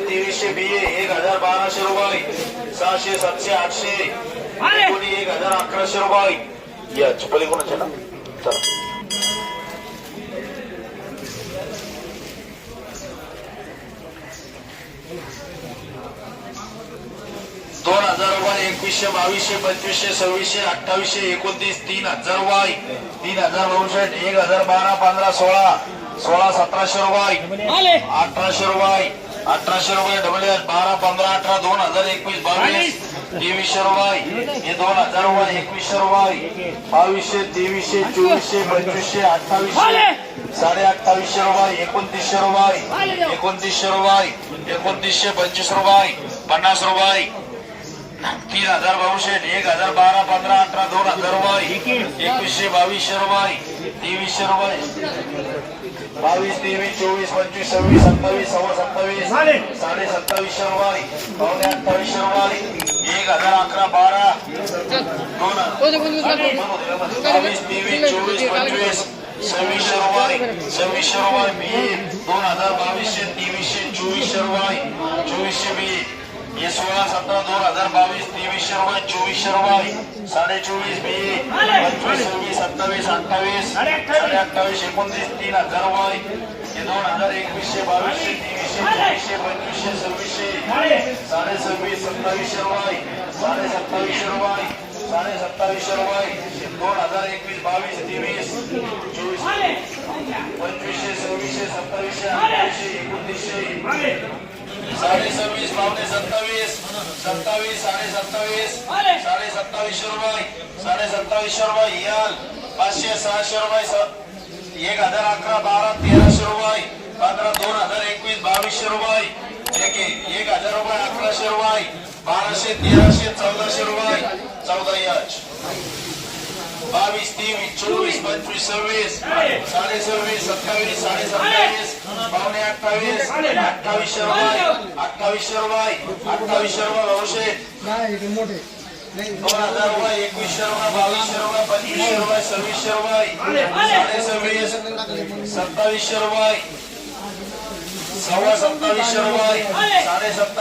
तेवीसशे बी एक हजार बाराशे रुपये. सहाशे सातशे आठशे. कोणी एक हजार अकराशे रुपये. या चपली कोणाच्या ना? चला. दोन हजार रुपये एकवीसशे बावीसशे पंचवीसशे सव्वीसशे अठ्ठावीसशे एकोणतीस तीन हजार रुपये. तीन हजार नऊशे एक हजार बारा पंधरा सोळा. सोळा सतराशे रुपये. अठराशे रुपये. अठराशे रुपये डबल बारा पंधरा अठरा दोन हजार एकवीस बावीस तेवीसशे रुपये. हे दोन हजार रुपये एकवीसशे रुपये. बावीसशे तेवीसशे चोवीसशे पंचवीसशे अठ्ठावीसशे साडे अठ्ठावीसशे रुपये एकोणतीसशे रुपये एकोणतीसशे रुपये एकोणतीसशे पंचवीस रुपये पन्नास रुपये तीन हजार बावीसशे एक हजार बारा पंधरा अठरा दोन हजार रुपये एकवीसशे बावीसशे रुपये तेवीसशे रुपये बावीस तेवीस चोवीस पंचवीस सव्वीस सत्तावीस सव्वा सत्तावीस साडे सत्तावीसशे रुपये पावणे अठ्ठावीसशे रुपये एक हजार अकरा बारा. दोन बावीस तेवीस चोवीस पंचवीस सव्वीसशे रुपये सव्वीसशे रुपये बी दोन हजार बावीसशे तेवीसशे चोवीसशे रुपये चोवीसशे बी हे सोळा सतरा दोन हजार बावीस तेवीसशे रुपये चोवीसशे रुपये साडे चोवीस बी पंचवीस सव्वीस सत्तावीस अठ्ठावीस साडे अठ्ठावीस एकोणतीस तीन हजार रुपये हे दोन हजार एकवीसशे बावीसशे तेवीसशे चोवीसशे पंचवीसशे सव्वीसशे साडे सव्वीस सत्तावीसशे रुपये साडे सत्तावीसशे रुपये साडे सत्तावीसशे रुपये दोन हजार एकवीस बावीस तेवीस चोवीस पंचवीसशे सव्वीसशे सत्तावीसशे अठ्ठावीसशे एकोणतीस पावणे सत्तावीस सत्तावीस साडे सत्तावीस साडे सत्तावीसशे रुपये साडे सत्तावीसशे रुपये याल पाचशे सहाशे रुपये एक हजार अकरा बारा तेराशे रुपये पंधरा दोन हजार एकवीस बावीसशे रुपये एक एक हजार रुपये अकराशे रुपये बाराशे तेराशे चौदाशे रुपये चौदा याच बावीस तेवीस चोवीस पंचवीस सव्वीस साडे सव्वीस सत्तावीस साडे सत्तावीस पावणे अठ्ठावीस अठ्ठावीसशे रुपये अठ्ठावीसशे रुपये अठ्ठावीसशे रुपये भाऊशे दोन हजार रुपये एकवीसशे रुपये बावीसशे रुपये पंचवीसशे रुपये सव्वीसशे रुपये साडे सव्वीस सत्तावीसशे रुपये सव्वा सत्तावीसशे रुपये साडे सत्तावीस